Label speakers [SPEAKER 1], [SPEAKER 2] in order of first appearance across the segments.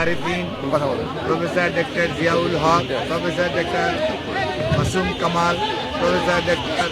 [SPEAKER 1] আরিফিন
[SPEAKER 2] কথা
[SPEAKER 1] professor doctor Ziaul Haq professor doctor Masum Kamal professor doctor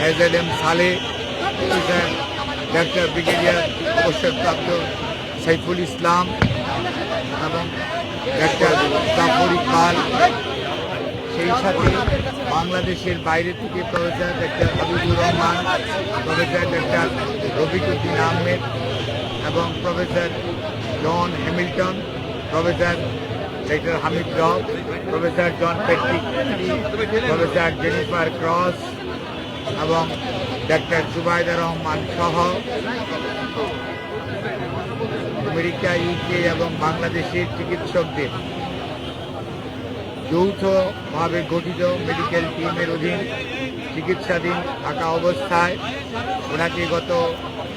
[SPEAKER 1] Hazel M সালে professor doctor brigadier অবসরপ্রাপ্ত সাইফুল ইসলাম এবং doctor Zafar Iqbal. সেই সাথে বাংলাদেশের বাইরে থেকে professor doctor Habibur Rahman professor doctor Rafiquddin Ahmed এবং professor John Hamilton professor doctor Hamid Rab, professor John Patrick professor Jennifer Cross এবং ডাক্তার জুবাইদা রহমান সহ আমেরিকা ইউকে এবং বাংলাদেশের চিকিৎসকদের যৌথভাবে গঠিত মেডিকেল টিমের অধীন চিকিৎসাধীন থাকা অবস্থায় ওনাকে গত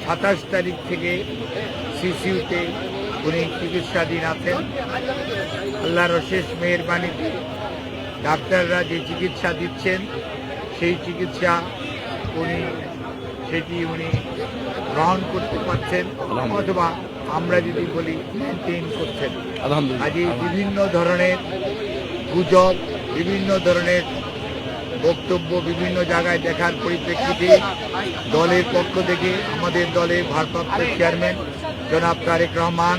[SPEAKER 1] সাতাশ তারিখ থেকে সিসিউতে উনি চিকিৎসাধীন আছেন। আল্লাহর অশেষ মেহরবানিতে ডাক্তাররা যে চিকিৎসা দিচ্ছেন সেই চিকিৎসা উনি সেটি উনি গ্রহণ করতে পারছেন অথবা আমরা যদি বলি মেনটেন করছেন।
[SPEAKER 2] আলহামদুলিল্লাহ
[SPEAKER 1] আজ বিভিন্ন ধরনের গুজব বিভিন্ন ধরনের বক্তব্য বিভিন্ন জায়গায় দেখার পরিপ্রেক্ষিতে দলের পক্ষ থেকে আমাদের দলের ভারপ্রাপ্ত চেয়ারম্যান জনাব তারেক রহমান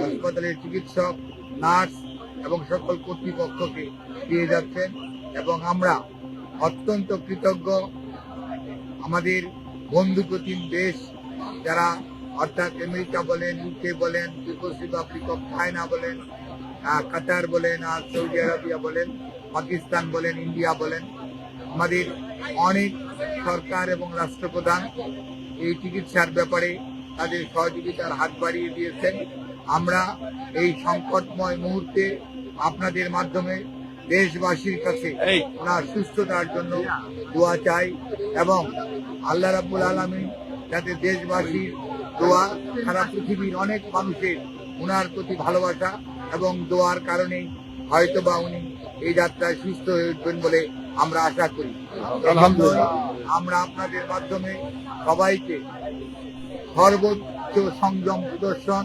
[SPEAKER 1] হাসপাতালের চিকিৎসক, নার্স এবং সকল কর্তৃপক্ষকে দিয়ে যাচ্ছেন এবং আমরা অত্যন্ত কৃতজ্ঞ। আমাদের বন্ধু প্রতিম দেশ যারা অর্থাৎ আমেরিকা বলেন ইউকে বলেন পিপলস রিপাবলিক অফ চায়না বলেন কাতার বলেন, আর সৌদি আরবিয়া বলেন, পাকিস্তান বলেন, ইন্ডিয়া বলেন, আমাদের অনেক সরকার এবং রাষ্ট্রপ্রধান এই চিকিৎসার ব্যাপারে তাদের সহযোগিতার হাত বাড়িয়ে দিয়েছেন। আমরা এই সংকটময় মুহূর্তে আপনাদের মাধ্যমে দেশবাসীর কাছে। ওনার সুস্থতার জন্য দোয়া চাই এবং আল্লাহ রাবুল আলমী যাতে দেশবাসীর দোয়া সারা পৃথিবীর অনেক মানুষের ওনার প্রতি ভালোবাসা এবং দোয়ার কারণেই হয়তোবা উনি এই যাত্রায় সুস্থ হয়ে উঠবেন বলে আমরা আশা করি। আমরা আপনাদের মাধ্যমে সবাইকে সর্বোচ্চ সংযম প্রদর্শন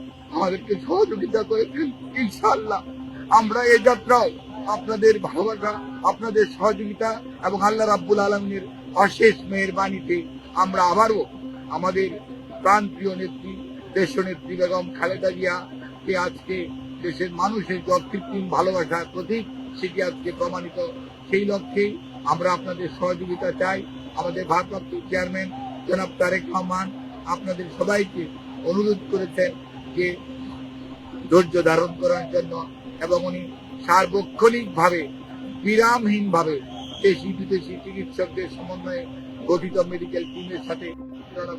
[SPEAKER 1] আমাদেরকে সহযোগিতা করেছেন ইনশাল্লাহ আমরা এই যাত্রাও আপনাদের ভালোবাসা, আপনাদের সহযোগিতা এবং আল্লাহ রাব্বুল আলমিনের অশেষ মেয়ের বাণীতে আমরা আবারও আমাদের প্রাণপ্রিয় নেত্রী দেশ নেত্রী বেগম খালেদা জিয়া, কে আজকে দেশের মানুষের যে অকৃত্রিম ভালোবাসার প্রতীক, সেটি আজকে প্রমাণিত। সেই লক্ষ্যে আমরা আপনাদের সহযোগিতা চাই। আমাদের ভারপ্রাপ্ত চেয়ারম্যান জনাব তারেক রহমান আপনাদের সবাইকে অনুরোধ করেছেন যে ধৈর্য ধারণ করার জন্য এবং উনি সার্বক্ষণিকভাবে, বিরামহীনভাবে দেশি বিদেশি চিকিৎসকদের সমন্বয়ে গঠিত মেডিকেল টিমের সাথে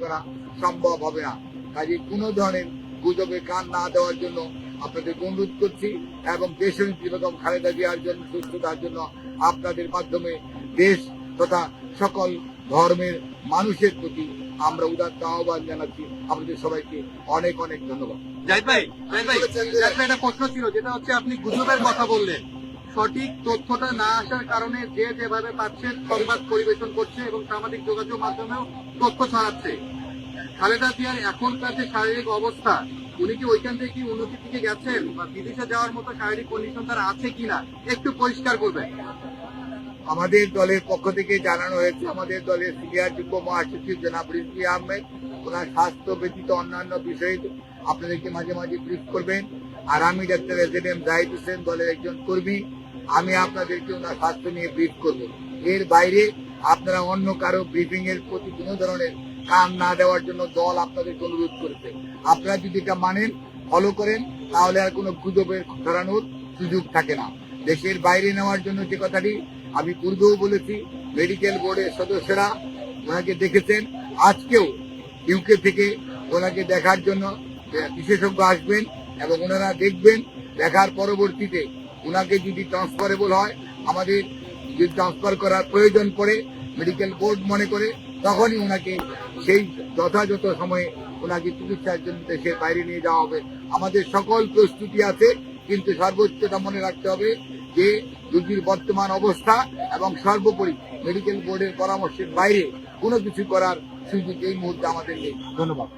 [SPEAKER 1] করা সম্ভব হবে না। কাজে কোনো ধরনের গুজবে কান না দেওয়ার জন্য আপনাদের অনুরোধ করছি এবং দেশের বেগম খালেদা জিয়ার জন্য, সুস্থতার জন্য আপনাদের মাধ্যমে দেশ তথা সকল ধর্মের মানুষের প্রতি আমরা উদাত্ত আহ্বান জানাচ্ছি। আপনাদের সবাইকে অনেক অনেক ধন্যবাদ।
[SPEAKER 3] জাহিদ ভাই জাহিদ ভাই জাহিদ ভাই, একটা প্রশ্ন ছিল যেটা হচ্ছে আপনি গুজবের কথা বললেন। সঠিক তথ্যটা না আসার কারণে যে যেভাবে পাচ্ছেন সংবাদ পরিবেশন করছে এবং সামাজিক যোগাযোগ মাধ্যমেও তথ্য ছড়াচ্ছে। খালেদা জিয়ার এখনকার যে শারীরিক অবস্থা উনি কি ওইখান থেকে কি উন্নতির দিকে গেছেন? বা বিদেশে যাওয়ার মতো শারীরিক কন্ডিশন তার আছে কিনা? একটু পরিষ্কার করবেন
[SPEAKER 1] আমাদের দলের পক্ষ থেকে জানানো হয়েছে, আমাদের দলের সিনিয়র যুগ্ম মহাসচিব জনাব রিজভি আহমেদ, ওনার স্বাস্থ্য ব্যতীত অন্যান্য বিষয়ে আপনাদেরকে মাঝে মাঝে ব্রিফ করবেন। আর আমি ডাক্তার এজ এম জাহিদ হোসেন দলের একজন কর্মী, আমি আপনাদেরকে ওনার স্বাস্থ্য নিয়ে ব্রিফ করব। এর বাইরে আপনারা অন্য কারও ব্রিফিং এর প্রতি কোনো ধরনের কান না দেওয়ার জন্য দল আপনাদেরকে অনুরোধ করেছে। আপনারা যদি এটা মানেন, ফলো করেন, তাহলে আর কোনো গুজবের ধরানোর সুযোগ থাকে না। দেশের বাইরে নেওয়ার জন্য যে কথাটি আমি পূর্বেও বলেছি মেডিকেল বোর্ডের সদস্যরা ওনাকে দেখেছেন। আজকেও ইউকে থেকে ওনাকে দেখার জন্য বিশেষজ্ঞ আসবেন এবং ওনারা দেখবেন, দেখার পরবর্তীতে ওনাকে যদি ট্রান্সফারেবল হয়, আমাদের যদি ট্রান্সফার করার প্রয়োজন পড়ে মেডিকেল বোর্ড মনে করে, তখনই ওনাকে সেই যথাযথ সময়ে ওনাকে চিকিৎসার জন্য দেশের বাইরে নিয়ে যাওয়া হবে। আমাদের সকল প্রস্তুতি আছে, কিন্তু সর্বোচ্চটা মনে রাখতে হবে যে রোগীর বর্তমান অবস্থা এবং সর্বোপরি মেডিকেল বোর্ডের পরামর্শের বাইরে কোনো কিছু করার সুযোগ এই মুহূর্তে আমাদের নেই ধন্যবাদ।